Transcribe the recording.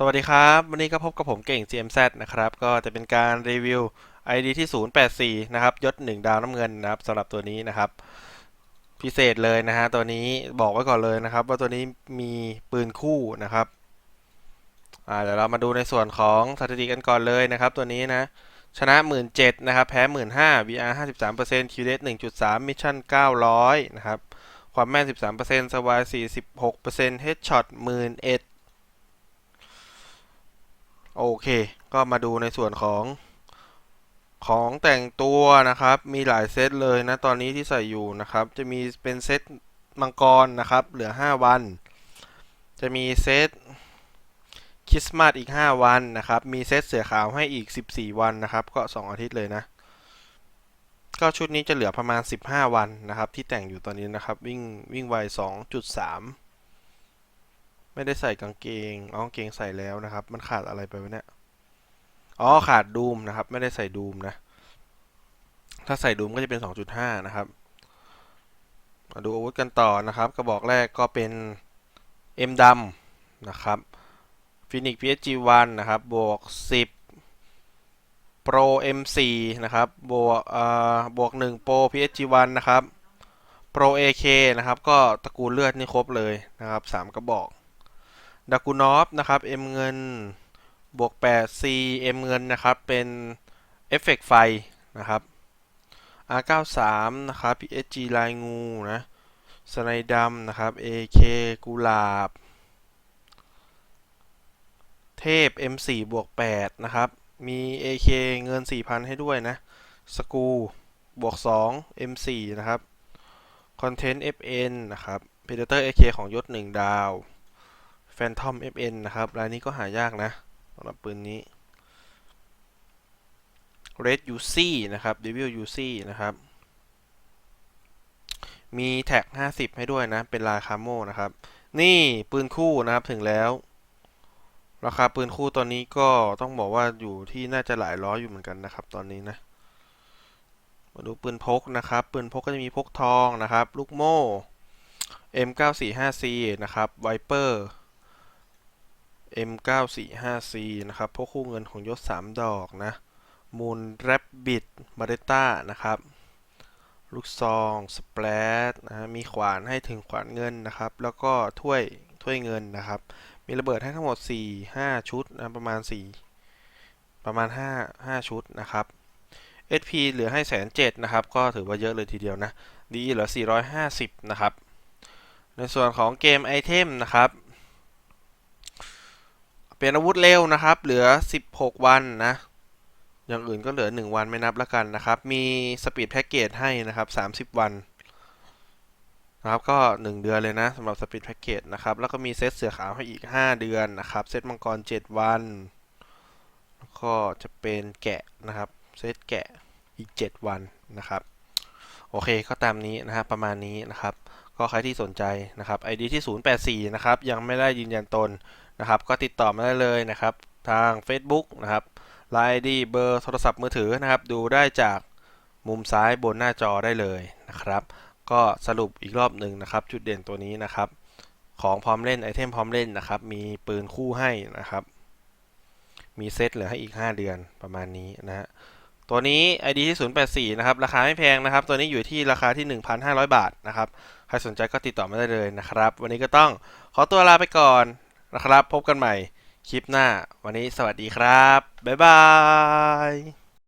สวัสดีครับ วันนี้ก็พบกับผมเก่ง GMZ นะครับ ก็จะเป็นการรีวิว ID ที่ 084 นะครับ ยศ 1 ดาวน้ำเงินนะครับสำหรับตัวนี้นะครับ พิเศษเลยนะฮะ ตัวนี้บอกไว้ก่อนเลยนะครับ ว่าตัวนี้มีปืนคู่นะครับ อ่า เดี๋ยวเรามาดูในส่วนของสถิติกันก่อนเลยนะครับ ตัวนี้นะ ชนะ 17,000นะครับ แพ้ 15,000 VR 53% Q rate 1.3 Mission 900 นะครับ ความแม่น 13%สวาย46% Headshot 11,000 โอเค ก็มาดูในส่วนของของแต่งตัวนะครับ มีหลายเซตเลยนะ ตอนนี้ที่ใส่อยู่นะครับ จะมีเป็นเซตมังกรนะครับ เหลือ 5 วัน จะมีเซตคริสต์มาสอีก 5 วันนะครับ มีเซตเสือขาวให้อีก 14 วันนะครับ ก็ 2 อาทิตย์เลยนะ ก็ชุดนี้จะเหลือประมาณ 15 วันนะครับ ที่แต่งอยู่ตอนนี้นะครับ วิ่งวิ่งไว2.3 ไม่ได้ใส่กางเกงอ๋อกางเกงใส่แล้วนะครับ มันขาดอะไรไปวะเนี่ย อ๋อ ขาดดูมนะครับ ไม่ได้ใส่ดูมนะ ถ้าใส่ดูมก็จะเป็น 2.5 นะครับ มาดูอาวุธกันต่อนะครับ กระบอกแรกก็เป็น M ดำนะครับ Phoenix PSG1 นะครับ บวก 10 Pro M4 นะครับ บวกเอ่อบวก 1 Pro PSG1 นะครับ Pro AK นะครับ ก็ตระกูลเลือดนี่ครบเลยนะครับ 3 กระบอก ดากูนอฟนะครับ M เงินบวก8 C M เงินนะครับ เป็นเอฟเฟกต์ไฟนะครับ R93 นะครับ PSG ลายงูนะสไนดำนะครับ AK กุหลาบ เทพ M4 บวก8นะครับ มี AK เงิน 4,000 ให้ด้วยนะ สกูบวก2 M4 นะครับ คอนเทนต์ FN นะครับ Predator AK ของยศ 1 ดาว Phantom FN นะครับรายนี้ก็หายากนะสำหรับปืนนี้ Red UC นะครับ Devil UC นะครับ มีแท็ก 50 ให้ด้วยนะ เป็นลายคาโมนะครับ นี่ปืนคู่นะครับถึงแล้ว ราคาปืนคู่ตอนนี้ก็ต้องบอกว่าอยู่ที่น่าจะหลายร้อยอยู่เหมือนกันนะครับ ตอนนี้นะ มาดูปืนพกนะครับ ปืนพกก็จะมีพกทองนะครับ ลูกโม่ M945C นะครับ Viper M945C นะครับ พวกคู่เงินของยศ 3 ดอกนะ มูลแรบบิดมาเรต้านะครับ ลูกซองสเปรดนะฮะมีขวานให้ถึงขวานเงินนะครับ แล้วก็ถ้วยถ้วยเงินนะครับ มีระเบิดให้ทั้งหมด 4 5 ชุดนะ ประมาณ 4 ประมาณ 5 5 ชุดนะครับ SP เหลือให้แสนเจ็ดนะครับ ก็ถือว่าเยอะเลยทีเดียวนะดีเหลือ 450 นะครับ ในส่วนของเกมไอเทมนะครับ เปลี่ยนอาวุธเร็วนะครับ เหลือ 16 วันนะ อย่างอื่นก็เหลือ 1 วันไม่นับแล้วกันนะครับ มีสปีดแพ็กเกจให้นะครับ 30 วันนะครับก็ 1 เดือนเลยนะสำหรับสปีดแพ็กเกจนะครับ แล้วก็มีเซตเสือขาวให้อีก 5 เดือนนะครับ เซตมังกร 7 วัน แล้วก็จะเป็นแกะนะครับ เซตแกะอีก 7 วันนะครับ โอเคก็ตามนี้นะครับประมาณนี้นะครับ ก็ใครที่สนใจนะครับ ID ที่ 084 นะครับ ยังไม่ได้ยืนยันตน นะครับ ก็ติดต่อมาได้เลยนะครับ ทาง Facebook นะครับ Line ID เบอร์โทรศัพท์มือถือนะครับ ดูได้จากมุมซ้ายบนหน้าจอได้เลยนะครับ ก็สรุปอีกรอบหนึ่งนะครับ จุดเด่นตัวนี้นะครับ ของพร้อมเล่นไอเทมพร้อมเล่นนะครับ มีปืนคู่ให้นะครับ มีเซตเหลือให้อีก 5 เดือนประมาณนี้นะฮะตัวนี้ ID ที่ 084 นะครับ ราคาไม่แพงนะครับ ตัวนี้อยู่ที่ราคาที่ 1,500 บาทนะครับ ใครสนใจก็ติดต่อมาได้เลยนะครับ วันนี้ก็ต้องขอตัวลาไปก่อน นะครับ พบกันใหม่คลิปหน้า วันนี้สวัสดีครับ บ๊ายบาย